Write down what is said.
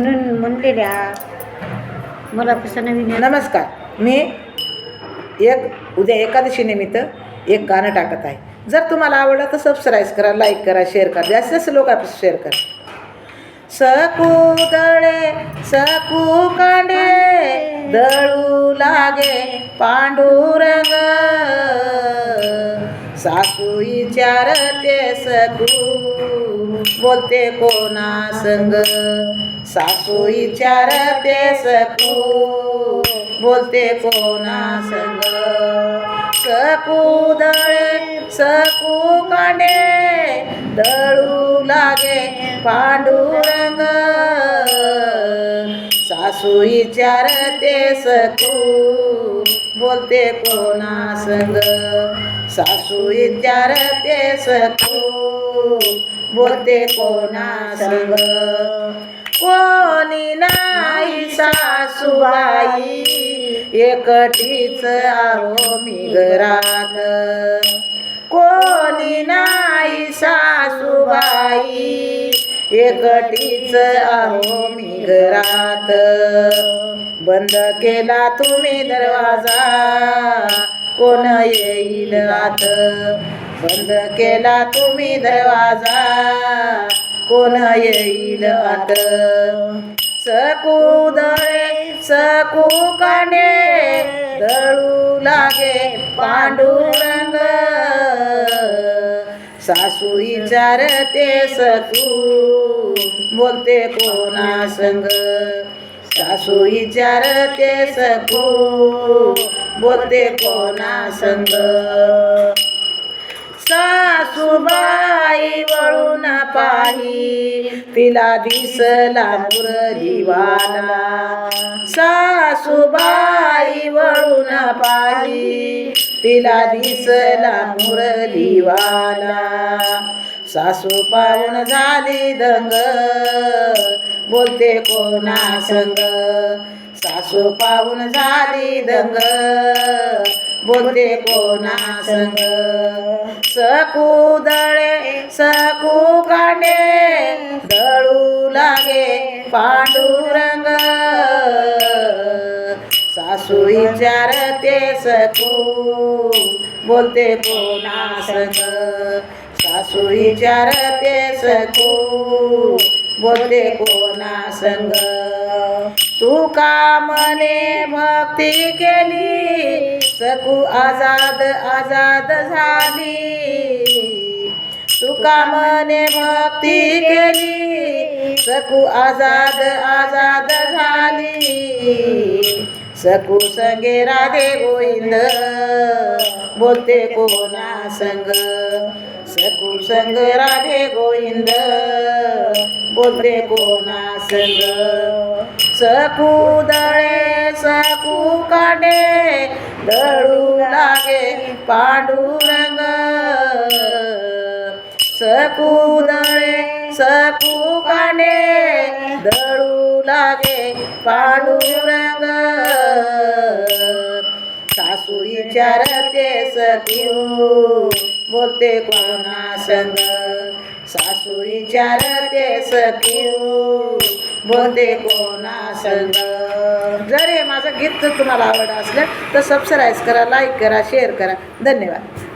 म्हणून म्हणलेल्या मला कसं नवीन नमस्कार. मी एक उद्या एकादशी निमित्त एक गाणं टाकत आहे. जर तुम्हाला आवडलं तर सबस्क्राईब करा लाईक करा शेअर करा. जास्तीत जास्त लोकांपासून शेअर करा. सकू दळे सकू कांडे दळू लागे पांडुरंग. सासू विचारते सकू बोलते कोणा संग? सासू विचारते सकू. बोलते कोणा संग? सकू दळे सकू कांडे. दळू लागे पांडुरंग. सासू विचारते सकू. बोलते कोणा संग? सासू विचारते सकू. बोलते कोणा संग? कोणी नाही सासूबाई एकटीच आहो मी घरात. कोणी नाही सासूबाई एकटीच आहो मी घरात. बंद केला तुम्ही दरवाजा कोण येईल आत? बंद केला तुम्ही दरवाजा. कोण येईल आत? सकू दळे सकू कांडे. दळू लागे पांडुरंग. सासू विचारते सकू बोलते कोणा संग? सासू विचारते सकू बोलते कोणा संग? सासूबाई वळून पाही. तिला दिसला मुरलीवाला. सासूबाई वळून पाही. तिला दिसला मुरलीवाला. सासू पाहून झाली दंग. बोलते कोणा संग. सासू पाहून झाली दंग. बोलते कोणा संग सकू दळे सकू काटे दळू लागे पांडुरंग. सासू विचारते सकू बोलते कोणा संग सासू विचारते सकू बोलते कोणा संग तू का मने भक्ती केली? सकू आजाद आजाद झाली. तुका मने भक्ती केली. सकू आजाद आजाद झाली. सकू संगे राधे गोविंद. बोलते कोणा संग? सकू संग राधे गोविंद. बोलते कोणा संग? सकू दळे सकू काढे दळू लागे पांडुरंग. सकू दळे सकू काढे दळू लागे पांडुरंग. सासू विचारते सकू बोलते कोणा संग? सासू विचारते सकू बोलते कोणा संग जर हे माझं गीत जर तुम्हाला आवड असलं तर सबस्क्राईब करा लाईक करा शेअर करा. धन्यवाद.